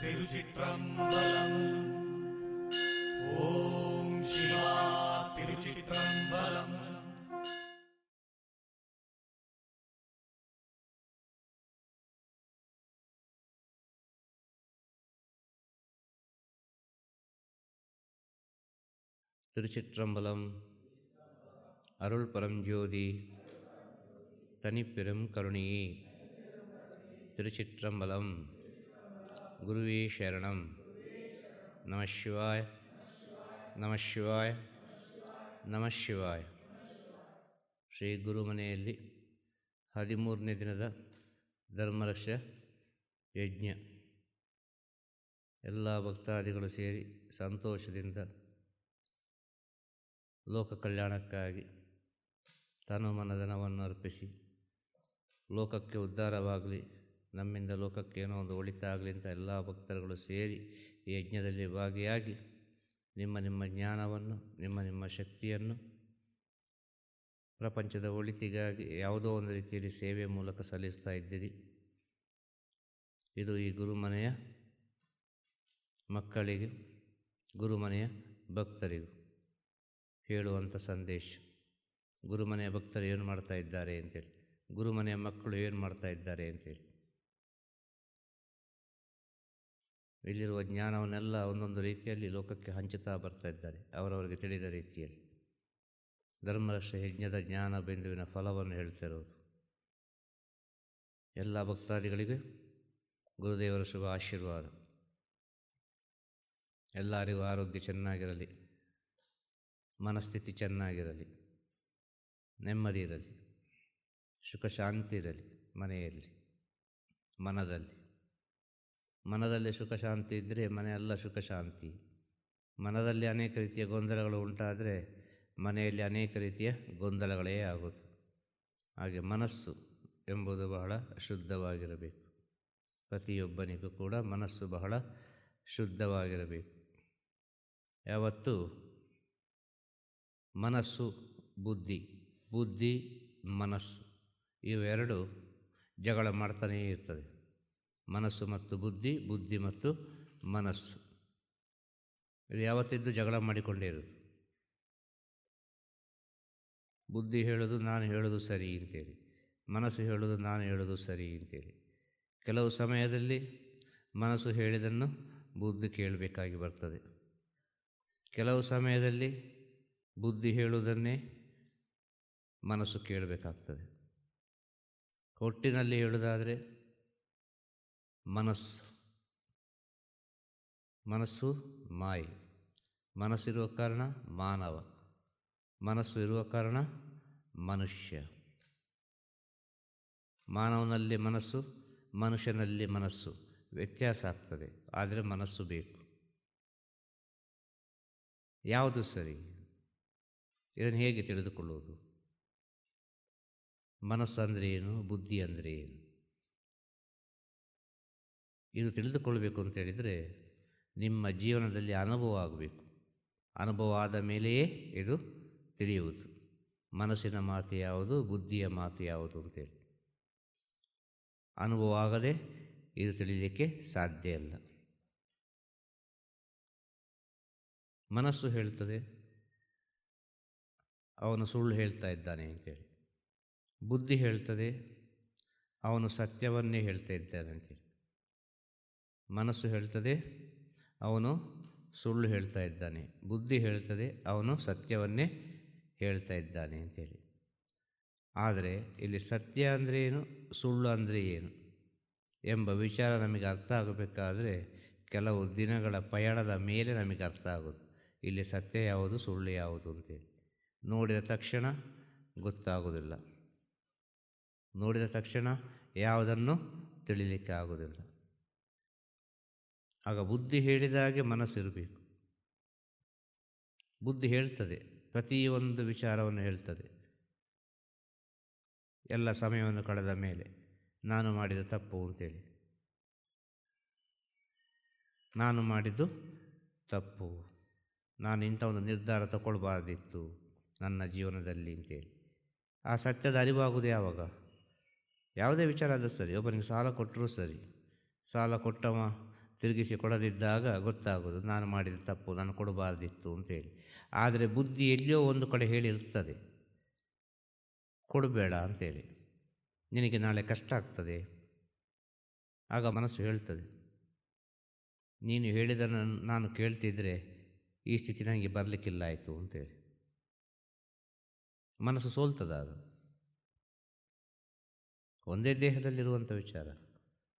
திருச்சிற்றம்பலம். ஓம் சிவா திருச்சிற்றம்பலம். திருச்சிற்றம்பலம். அருள் பரஞ்சோதி தனிப்பெரும் கருணையே. திருச்சிற்றம்பலம். குருவே சரணம் நம சிவாய நம ಶಿವಾಯ ನಮ ಶಿವಾಯ ಶ್ರೀ ಗುರುಮನೆಯಲ್ಲಿ ಹದಿಮೂರನೇ ದಿನದ ಧರ್ಮರಕ್ಷ ಯಜ್ಞ ಎಲ್ಲ ಭಕ್ತಾದಿಗಳು ಸೇರಿ ಸಂತೋಷದಿಂದ ಲೋಕ ಕಲ್ಯಾಣಕ್ಕಾಗಿ ತನು ಮನಧನವನ್ನು ಅರ್ಪಿಸಿ ಲೋಕಕ್ಕೆ ಉದ್ಧಾರವಾಗಲಿ ನಮ್ಮಿಂದ ಲೋಕಕ್ಕೆ ಏನೋ ಒಂದು ಒಳಿತಾಗಲಿ ಅಂತ ಎಲ್ಲ ಭಕ್ತರುಗಳು ಸೇರಿ ಈ ಯಜ್ಞದಲ್ಲಿ ಭಾಗಿಯಾಗಿ ನಿಮ್ಮ ನಿಮ್ಮ ಜ್ಞಾನವನ್ನು, ನಿಮ್ಮ ನಿಮ್ಮ ಶಕ್ತಿಯನ್ನು ಪ್ರಪಂಚದ ಒಳಿತಿಗಾಗಿ ಯಾವುದೋ ಒಂದು ರೀತಿಯಲ್ಲಿ ಸೇವೆ ಮೂಲಕ ಸಲ್ಲಿಸ್ತಾ ಇದ್ದೀರಿ. ಇದು ಈ ಗುರುಮನೆಯ ಮಕ್ಕಳಿಗೆ, ಗುರುಮನೆಯ ಭಕ್ತರಿಗೂ ಹೇಳುವಂಥ ಸಂದೇಶ. ಗುರುಮನೆಯ ಭಕ್ತರು ಏನು ಮಾಡ್ತಾ ಇದ್ದಾರೆ ಅಂತೇಳಿ, ಗುರುಮನೆಯ ಮಕ್ಕಳು ಏನು ಮಾಡ್ತಾ ಇದ್ದಾರೆ ಅಂತೇಳಿ. ಇಲ್ಲಿರುವ ಜ್ಞಾನವನ್ನೆಲ್ಲ ಒಂದೊಂದು ರೀತಿಯಲ್ಲಿ ಲೋಕಕ್ಕೆ ಹಂಚುತ್ತಾ ಬರ್ತಾ ಇದ್ದಾರೆ, ಅವರವರಿಗೆ ತಿಳಿದ ರೀತಿಯಲ್ಲಿ. ಧರ್ಮರಕ್ಷ ಯಜ್ಞದ ಜ್ಞಾನ ಬಿಂದುವಿನ ಫಲವನ್ನು ಹೇಳ್ತಿರೋದು ಎಲ್ಲ ಭಕ್ತಾದಿಗಳಿಗೆ ಗುರುದೇವರ ಶುಭ ಆಶೀರ್ವಾದ. ಎಲ್ಲರಿಗೂ ಆರೋಗ್ಯ ಚೆನ್ನಾಗಿರಲಿ, ಮನಸ್ಥಿತಿ ಚೆನ್ನಾಗಿರಲಿ, ನೆಮ್ಮದಿ ಇರಲಿ, ಸುಖ ಶಾಂತಿ ಇರಲಿ ಮನೆಯಲ್ಲಿ, ಮನದಲ್ಲಿ. ಮನದಲ್ಲಿ ಸುಖಶಾಂತಿ ಇದ್ದರೆ ಮನೆಯೆಲ್ಲ ಸುಖಶಾಂತಿ ಮನದಲ್ಲಿ ಅನೇಕ ರೀತಿಯ ಗೊಂದಲಗಳು ಉಂಟಾದರೆ ಮನೆಯಲ್ಲಿ ಅನೇಕ ರೀತಿಯ ಗೊಂದಲಗಳೇ ಆಗುತ್ತೆ ಹಾಗೆ ಮನಸ್ಸು ಎಂಬುದು ಬಹಳ ಶುದ್ಧವಾಗಿರಬೇಕು. ಪ್ರತಿಯೊಬ್ಬನಿಗೂ ಕೂಡ ಮನಸ್ಸು ಬಹಳ ಶುದ್ಧವಾಗಿರಬೇಕು. ಯಾವತ್ತು ಮನಸ್ಸು, ಬುದ್ಧಿ ಬುದ್ಧಿ, ಮನಸ್ಸು ಇವೆರಡು ಜಗಳ ಮಾಡ್ತಾನೇ ಇರ್ತದೆ. ಮನಸ್ಸು ಮತ್ತು ಬುದ್ಧಿ ಬುದ್ಧಿ ಮತ್ತು ಮನಸ್ಸು. ಇದು ಯಾವತ್ತಿದ್ದು ಜಗಳ ಮಾಡಿಕೊಂಡೇ ಇರೋದು ಬುದ್ಧಿ ಹೇಳೋದು, ನಾನು ಹೇಳೋದು ಸರಿ ಅಂತೇಳಿ. ಮನಸ್ಸು ಹೇಳೋದು, ನಾನು ಹೇಳೋದು ಸರಿ ಅಂತೇಳಿ. ಕೆಲವು ಸಮಯದಲ್ಲಿ ಮನಸ್ಸು ಹೇಳಿದನ್ನು ಬುದ್ಧಿ ಕೇಳಬೇಕಾಗಿ ಬರ್ತದೆ. ಕೆಲವು ಸಮಯದಲ್ಲಿ ಬುದ್ಧಿ ಹೇಳುವುದನ್ನೇ ಮನಸ್ಸು ಕೇಳಬೇಕಾಗ್ತದೆ. ಒಟ್ಟಿನಲ್ಲಿ ಹೇಳುವುದಾದರೆ ಮನಸ್ಸು. ಮನಸ್ಸು ಮಾಯಿ. ಮನಸ್ಸಿರುವ ಕಾರಣ ಮಾನವ. ಮನಸ್ಸು ಇರುವ ಕಾರಣ ಮನುಷ್ಯ. ಮಾನವನಲ್ಲಿ ಮನಸ್ಸು, ಮನುಷ್ಯನಲ್ಲಿ ಮನಸ್ಸು. ವ್ಯತ್ಯಾಸ ಆಗ್ತದೆ, ಆದರೆ ಮನಸ್ಸು ಬೇಕು. ಯಾವುದು ಸರಿ? ಇದನ್ನು ಹೇಗೆ ತಿಳಿದುಕೊಳ್ಳುವುದು? ಮನಸ್ಸು ಅಂದರೆ ಏನು? ಬುದ್ಧಿ ಅಂದರೆ ಏನು? ಇದು ತಿಳಿದುಕೊಳ್ಬೇಕು ಅಂತ ಹೇಳಿದರೆ ನಿಮ್ಮ ಜೀವನದಲ್ಲಿ ಅನುಭವ ಆಗಬೇಕು. ಅನುಭವ ಆದ ಮೇಲೆಯೇ ಇದು ತಿಳಿಯುವುದು. ಮನಸ್ಸಿನ ಮಾತು ಯಾವುದು, ಬುದ್ಧಿಯ ಮಾತು ಯಾವುದು ಅಂತೇಳಿ ಅನುಭವ ಆಗದೆ ಇದು ತಿಳಿಯಲಿಕ್ಕೆ ಸಾಧ್ಯ ಇಲ್ಲ. ಮನಸ್ಸು ಹೇಳ್ತದೆ, ಅವನು ಸುಳ್ಳು ಹೇಳ್ತಾ ಇದ್ದಾನೆ ಅಂತೇಳಿ ಬುದ್ಧಿ ಹೇಳ್ತದೆ, ಅವನು ಸತ್ಯವನ್ನೇ ಹೇಳ್ತಾ ಇದ್ದಾನೆ ಅಂತೇಳಿ ಮನಸ್ಸು ಹೇಳ್ತದೆ, ಅವನು ಸುಳ್ಳು ಹೇಳ್ತಾ ಇದ್ದಾನೆ. ಬುದ್ಧಿ ಹೇಳ್ತದೆ, ಅವನು ಸತ್ಯವನ್ನೇ ಹೇಳ್ತಾ ಇದ್ದಾನೆ ಅಂತೇಳಿ. ಆದರೆ ಇಲ್ಲಿ ಸತ್ಯ ಅಂದರೆ ಏನು, ಸುಳ್ಳು ಅಂದರೆ ಏನು ಎಂಬ ವಿಚಾರ ನಮಗೆ ಅರ್ಥ ಆಗಬೇಕಾದರೆ ಕೆಲವು ದಿನಗಳ ಪಯಣದ ಮೇಲೆ ನಮಗೆ ಅರ್ಥ ಆಗೋದು. ಇಲ್ಲಿ ಸತ್ಯ ಯಾವುದು, ಸುಳ್ಳು ಯಾವುದು ಅಂತೇಳಿ. ನೋಡಿದ ತಕ್ಷಣ ಗೊತ್ತಾಗೋದಿಲ್ಲ. ನೋಡಿದ ತಕ್ಷಣ ಯಾವುದನ್ನು ತಿಳಿಲಿಕ್ಕೆ ಆಗೋದಿಲ್ಲ. ಆಗ ಬುದ್ಧಿ ಹೇಳಿದಾಗೆ ಮನಸ್ಸಿರಬೇಕು. ಬುದ್ಧಿ ಹೇಳ್ತದೆ, ಪ್ರತಿಯೊಂದು ವಿಚಾರವನ್ನು ಹೇಳ್ತದೆ. ಎಲ್ಲ ಸಮಯವನ್ನು ಕಳೆದ ಮೇಲೆ ನಾನು ಮಾಡಿದ ತಪ್ಪು ಅಂತೇಳಿ. ನಾನು ಮಾಡಿದ್ದು ತಪ್ಪು. ನಾನು ಇಂಥ ಒಂದು ನಿರ್ಧಾರ ತಗೊಳ್ಬಾರ್ದಿತ್ತು ನನ್ನ ಜೀವನದಲ್ಲಿ ಅಂತೇಳಿ. ಆ ಸತ್ಯದ ಅರಿವಾಗುವುದು ಯಾವಾಗ? ಯಾವುದೇ ವಿಚಾರ ಆದರೂ ಸರಿ, ಒಬ್ಬನಿಗೆ ಸಾಲ ಕೊಟ್ಟರೂ ಸರಿ. ಸಾಲ ಕೊಟ್ಟವ ತಿರುಗಿಸಿ ಕೊಡದಿದ್ದಾಗ ಗೊತ್ತಾಗೋದು ನಾನು ಮಾಡಿದ ತಪ್ಪು, ನಾನು ಕೊಡಬಾರ್ದಿತ್ತು ಅಂತೇಳಿ. ಆದರೆ ಬುದ್ಧಿ ಎಲ್ಲಿಯೋ ಒಂದು ಕಡೆ ಹೇಳಿರ್ತದೆ ಕೊಡಬೇಡ ಅಂತೇಳಿ. ನಿನಗೆ ನಾಳೆ ಕಷ್ಟ ಆಗ್ತದೆ. ಆಗ ಮನಸ್ಸು ಹೇಳ್ತದೆ. ನೀನು ಹೇಳಿದನ್ನು ನಾನು ಕೇಳ್ತಿದ್ರೆ ಈ ಸ್ಥಿತಿ ನನಗೆ ಬರಲಿಕ್ಕಿಲ್ಲ ಆಯಿತು ಅಂತೇಳಿ. ಮನಸ್ಸು ಸೋಲ್ತದ ಅದು. ಒಂದೇ ದೇಹದಲ್ಲಿರುವಂಥ ವಿಚಾರ.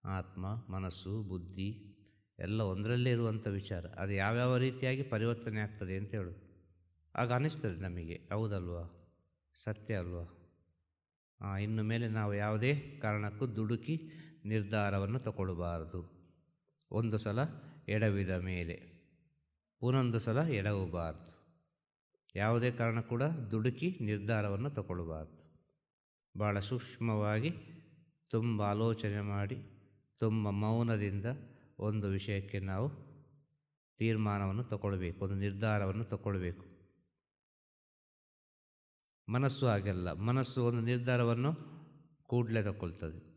ಆತ್ಮ, ಮನಸ್ಸು, ಬುದ್ಧಿ. ಎಲ್ಲ ಒಂದರಲ್ಲೇ ಇರುವಂಥ ವಿಚಾರ. ಅದು ಯಾವ್ಯಾವ ರೀತಿಯಾಗಿ ಪರಿವರ್ತನೆ ಆಗ್ತದೆ ಅಂತ ಹೇಳು. ಆಗ ಅನ್ನಿಸ್ತದೆ ನಮಗೆ, ಹೌದಲ್ವಾ? ಸತ್ಯ ಅಲ್ವಾ? ಇನ್ನು ಮೇಲೆ ನಾವು ಯಾವುದೇ ಕಾರಣಕ್ಕೂ ದುಡುಕಿ ನಿರ್ಧಾರವನ್ನು ತಗೊಳ್ಳಬಾರದು ಒಂದು ಸಲ ಎಡವಿದ ಮೇಲೆ, ಪುನೊಂದು ಸಲ ಎಡವಬಾರ್ದು. ಯಾವುದೇ ಕಾರಣ ಕೂಡ ದುಡುಕಿ ನಿರ್ಧಾರವನ್ನು ತಗೊಳ್ಬಾರ್ದು. ಭಾಳ ಸೂಕ್ಷ್ಮವಾಗಿ ತುಂಬ ಆಲೋಚನೆ ಮಾಡಿ, ತುಂಬ ಮೌನದಿಂದ ಒಂದು ವಿಷಯಕ್ಕೆ ನಾವು ತೀರ್ಮಾನವನ್ನು ತಗೊಳ್ಬೇಕು, ಒಂದು ನಿರ್ಧಾರವನ್ನು ತಗೊಳ್ಬೇಕು. ಮನಸ್ಸು ಹಾಗೆಲ್ಲ, ಮನಸ್ಸು ಒಂದು ನಿರ್ಧಾರವನ್ನು ಕೂಡಲೇ ತಗೊಳ್ತದೆ.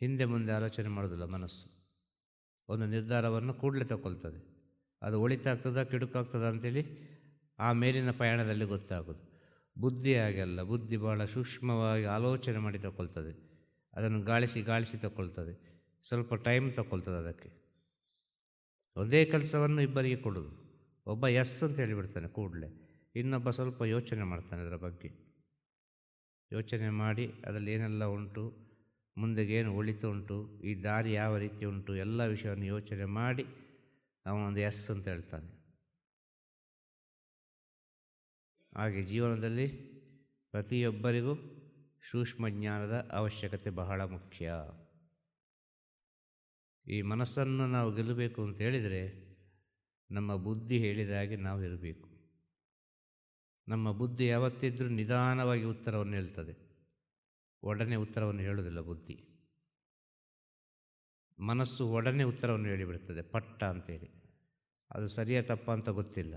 ಹಿಂದೆ ಮುಂದೆ ಆಲೋಚನೆ ಮಾಡೋದಿಲ್ಲ ಮನಸ್ಸು. ಒಂದು ನಿರ್ಧಾರವನ್ನು ಕೂಡಲೇ ತಗೊಳ್ತದೆ. ಅದು ಒಳಿತಾಗ್ತದ, ಕೆಡುಕಾಗ್ತದ ಅಂತೇಳಿ ಆ ಮೇಲಿನ ಪಯಣದಲ್ಲಿ ಗೊತ್ತಾಗೋದು. ಬುದ್ಧಿ ಹಾಗೆಲ್ಲ, ಬುದ್ಧಿ ಭಾಳ ಸೂಕ್ಷ್ಮವಾಗಿ ಆಲೋಚನೆ ಮಾಡಿ ತಗೊಳ್ತದೆ. ಅದನ್ನು ಗಾಳಿಸಿ ಗಾಳಿಸಿ ತಗೊಳ್ತದೆ. ಸ್ವಲ್ಪ ಟೈಮ್ ತಗೊಳ್ತದೆ ಅದಕ್ಕೆ. ಒಂದೇ ಕೆಲಸವನ್ನು ಇಬ್ಬರಿಗೆ ಕೊಡೋದು. ಒಬ್ಬ ಎಸ್ ಅಂತ ಹೇಳಿಬಿಡ್ತಾನೆ ಕೂಡಲೇ. ಇನ್ನೊಬ್ಬ ಸ್ವಲ್ಪ ಯೋಚನೆ ಮಾಡ್ತಾನೆ ಅದರ ಬಗ್ಗೆ. ಯೋಚನೆ ಮಾಡಿ ಅದರಲ್ಲಿ ಏನೆಲ್ಲ ಉಂಟು, ಮುಂದೆಗೇನು ಒಳಿತು ಉಂಟು, ಈ ದಾರಿ ಯಾವ ರೀತಿ ಉಂಟು, ಎಲ್ಲ ವಿಷಯವನ್ನು ಯೋಚನೆ ಮಾಡಿ ಅವನೊಂದು ಎಸ್ ಅಂತ ಹೇಳ್ತಾನೆ. ಹಾಗೆ ಜೀವನದಲ್ಲಿ ಪ್ರತಿಯೊಬ್ಬರಿಗೂ ಸೂಕ್ಷ್ಮ ಜ್ಞಾನದ ಅವಶ್ಯಕತೆ ಬಹಳ ಮುಖ್ಯ. ಈ ಮನಸ್ಸನ್ನು ನಾವು ಗೆಲ್ಲಬೇಕು ಅಂತ ಹೇಳಿದರೆ ನಮ್ಮ ಬುದ್ಧಿ ಹೇಳಿದ ಹಾಗೆ ನಾವು ಇರಬೇಕು. ನಮ್ಮ ಬುದ್ಧಿ ಯಾವತ್ತಿದ್ರೂ ನಿಧಾನವಾಗಿ ಉತ್ತರವನ್ನು ಹೇಳ್ತದೆ. ಒಡನೆ ಉತ್ತರವನ್ನು ಹೇಳುವುದಿಲ್ಲ ಬುದ್ಧಿ. ಮನಸ್ಸು ಒಡನೆ ಉತ್ತರವನ್ನು ಹೇಳಿಬಿಡ್ತದೆ, ಪಟ್ಟ ಅಂತೇಳಿ. ಅದು ಸರಿಯ ತಪ್ಪ ಅಂತ ಗೊತ್ತಿಲ್ಲ.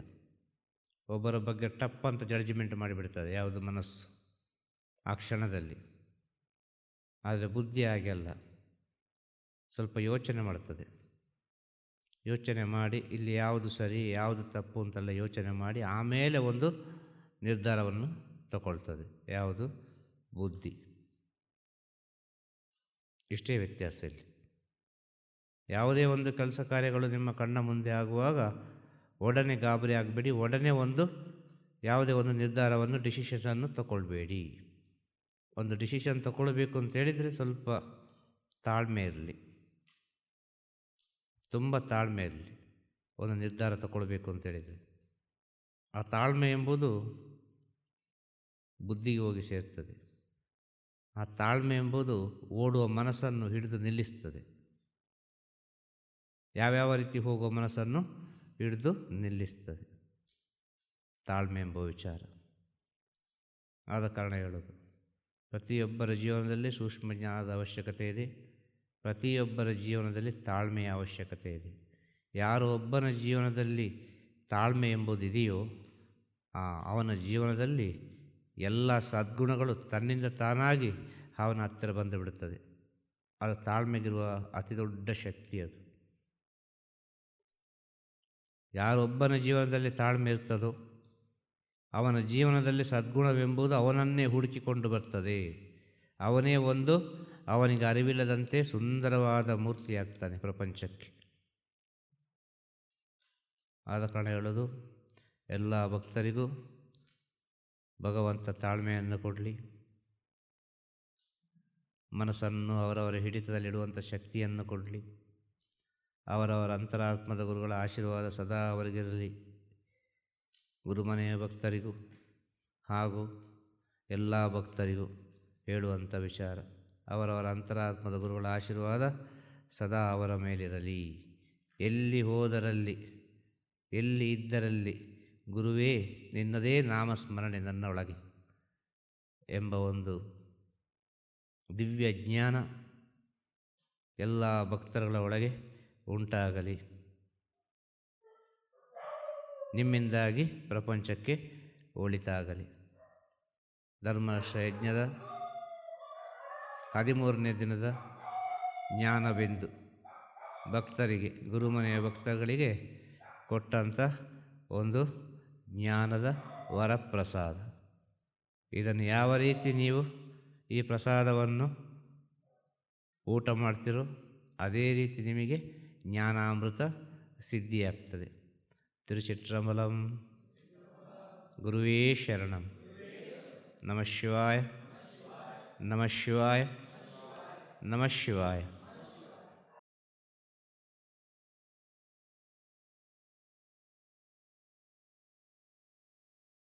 ಒಬ್ಬರ ಬಗ್ಗೆ ಟಪ್ಪ ಅಂತ ಜಡ್ಜ್ಮೆಂಟ್ ಮಾಡಿಬಿಡ್ತದೆ ಯಾವುದು ಮನಸ್ಸು ಆ ಕ್ಷಣದಲ್ಲಿ. ಆದರೆ ಬುದ್ಧಿ ಹಾಗೆ ಅಲ್ಲ. ಸ್ವಲ್ಪ ಯೋಚನೆ ಮಾಡ್ತದೆ. ಯೋಚನೆ ಮಾಡಿ ಇಲ್ಲಿ ಯಾವುದು ಸರಿ, ಯಾವುದು ತಪ್ಪು ಅಂತೆಲ್ಲ ಯೋಚನೆ ಮಾಡಿ ಆಮೇಲೆ ಒಂದು ನಿರ್ಧಾರವನ್ನು ತಗೊಳ್ತದೆ. ಯಾವುದು? ಬುದ್ಧಿ. ಇಷ್ಟೇ ವ್ಯತ್ಯಾಸ ಇಲ್ಲಿ. ಯಾವುದೇ ಒಂದು ಕೆಲಸ ಕಾರ್ಯಗಳು ನಿಮ್ಮ ಕಣ್ಣ ಮುಂದೆ ಆಗುವಾಗ ಒಡನೆ ಗಾಬರಿ ಆಗಬೇಡಿ. ಒಡನೆ ಒಂದು ಯಾವುದೇ ಒಂದು ನಿರ್ಧಾರವನ್ನು, ಡಿಸಿಷನ್ಸನ್ನು ತಗೊಳ್ಬೇಡಿ. ಒಂದು ಡಿಸಿಷನ್ ತಗೊಳ್ಬೇಕು ಅಂತ ಹೇಳಿದರೆ ಸ್ವಲ್ಪ ತಾಳ್ಮೆ ಇರಲಿ. ತುಂಬ ತಾಳ್ಮೆ ಇರಲಿ. ಒಂದು ನಿರ್ಧಾರ ತಗೊಳ್ಬೇಕು ಅಂತ ಹೇಳಿದರೆ. ಆ ತಾಳ್ಮೆ ಎಂಬುದು ಬುದ್ಧಿಗೆ ಹೋಗಿ ಸೇರ್ತದೆ. ಆ ತಾಳ್ಮೆ ಎಂಬುದು ಓಡುವ ಮನಸ್ಸನ್ನು ಹಿಡಿದು ನಿಲ್ಲಿಸ್ತದೆ. ಯಾವ್ಯಾವ ರೀತಿ ಹೋಗುವ ಮನಸ್ಸನ್ನು ಹಿಡಿದು ನಿಲ್ಲಿಸ್ತದೆ? ತಾಳ್ಮೆ ಎಂಬ ವಿಚಾರ. ಆದ ಕಾರಣ ಹೇಳೋದು, ಪ್ರತಿಯೊಬ್ಬರ ಜೀವನದಲ್ಲಿ ಸೂಕ್ಷ್ಮ ಜ್ಞಾನದ ಅವಶ್ಯಕತೆ ಇದೆ. ಪ್ರತಿಯೊಬ್ಬರ ಜೀವನದಲ್ಲಿ ತಾಳ್ಮೆಯ ಅವಶ್ಯಕತೆ ಇದೆ. ಯಾರು ಒಬ್ಬನ ಜೀವನದಲ್ಲಿ ತಾಳ್ಮೆ ಎಂಬುದಿದೆಯೋ ಅವನ ಜೀವನದಲ್ಲಿ ಎಲ್ಲ ಸದ್ಗುಣಗಳು ತನ್ನಿಂದ ತಾನಾಗಿ ಅವನ ಹತ್ತಿರ ಬಂದು ಬಿಡುತ್ತದೆ. ಅದು ತಾಳ್ಮೆಗಿರುವ ಅತಿ ದೊಡ್ಡ ಶಕ್ತಿ ಅದು. ಯಾರೊಬ್ಬನ ಜೀವನದಲ್ಲಿ ತಾಳ್ಮೆ ಇರ್ತದೋ, ಅವನ ಜೀವನದಲ್ಲಿ ಸದ್ಗುಣವೆಂಬುದು ಅವನನ್ನೇ ಹುಡುಕಿಕೊಂಡು ಬರ್ತದೆ. ಅವನೇ ಒಂದು ಅವನಿಗೆ ಅರಿವಿಲ್ಲದಂತೆ ಸುಂದರವಾದ ಮೂರ್ತಿಯಾಗ್ತಾನೆ ಪ್ರಪಂಚಕ್ಕೆ. ಆದ ಕಾರಣ ಹೇಳೋದು ಎಲ್ಲ ಭಕ್ತರಿಗೂ ಭಗವಂತ ತಾಳ್ಮೆಯನ್ನು ಕೊಡಲಿ. ಮನಸ್ಸನ್ನು ಅವರವರ ಹಿಡಿತದಲ್ಲಿಡುವಂಥ ಶಕ್ತಿಯನ್ನು ಕೊಡಲಿ. ಅವರವರ ಅಂತರಾತ್ಮದ ಗುರುಗಳ ಆಶೀರ್ವಾದ ಸದಾ ಅವರಿಗಿರಲಿ. ಗುರುಮನೆಯ ಭಕ್ತರಿಗೂ ಹಾಗೂ ಎಲ್ಲ ಭಕ್ತರಿಗೂ ಹೇಳುವಂಥ ವಿಚಾರ. ಅವರವರ ಅಂತರಾತ್ಮದ ಗುರುಗಳ ಆಶೀರ್ವಾದ ಸದಾ ಅವರ ಮೇಲಿರಲಿ. ಎಲ್ಲಿ ಹೋದರಲ್ಲಿ, ಎಲ್ಲಿ ಇದ್ದರಲ್ಲಿ ಗುರುವೇ, ನಿನ್ನದೇ ನಾಮಸ್ಮರಣೆ ನನ್ನ ಒಳಗೆ ಎಂಬ ಒಂದು ದಿವ್ಯ ಜ್ಞಾನ ಎಲ್ಲ ಭಕ್ತರುಗಳ ಒಳಗೆ ಉಂಟಾಗಲಿ. ನಿಮ್ಮಿಂದಾಗಿ ಪ್ರಪಂಚಕ್ಕೆ ಒಳಿತಾಗಲಿ. ಧರ್ಮಶ್ರಯಜ್ಞದ ಯಜ್ಞದ ಹದಿಮೂರನೇ ದಿನದ ಜ್ಞಾನವೆಂದು ಭಕ್ತರಿಗೆ, ಗುರುಮನೆಯ ಭಕ್ತಗಳಿಗೆ ಕೊಟ್ಟಂಥ ಒಂದು ಜ್ಞಾನದ ವರಪ್ರಸಾದ. ಇದನ್ನು ಯಾವ ರೀತಿ ನೀವು ಈ ಪ್ರಸಾದವನ್ನು ಊಟ ಮಾಡ್ತಿರೋ ಅದೇ ರೀತಿ ನಿಮಗೆ ಜ್ಞಾನಾಮೃತ ಸಿದ್ಧಿಯಾಗ್ತದೆ. ತಿರುಚಿತ್ರಮಲಂ ಗುರುವೇ ಶರಣಂ. ನಮಃ ಶಿವಾಯ. ನಮಃ ಶಿವಾಯ ನಮಃ ಶಿವಾಯ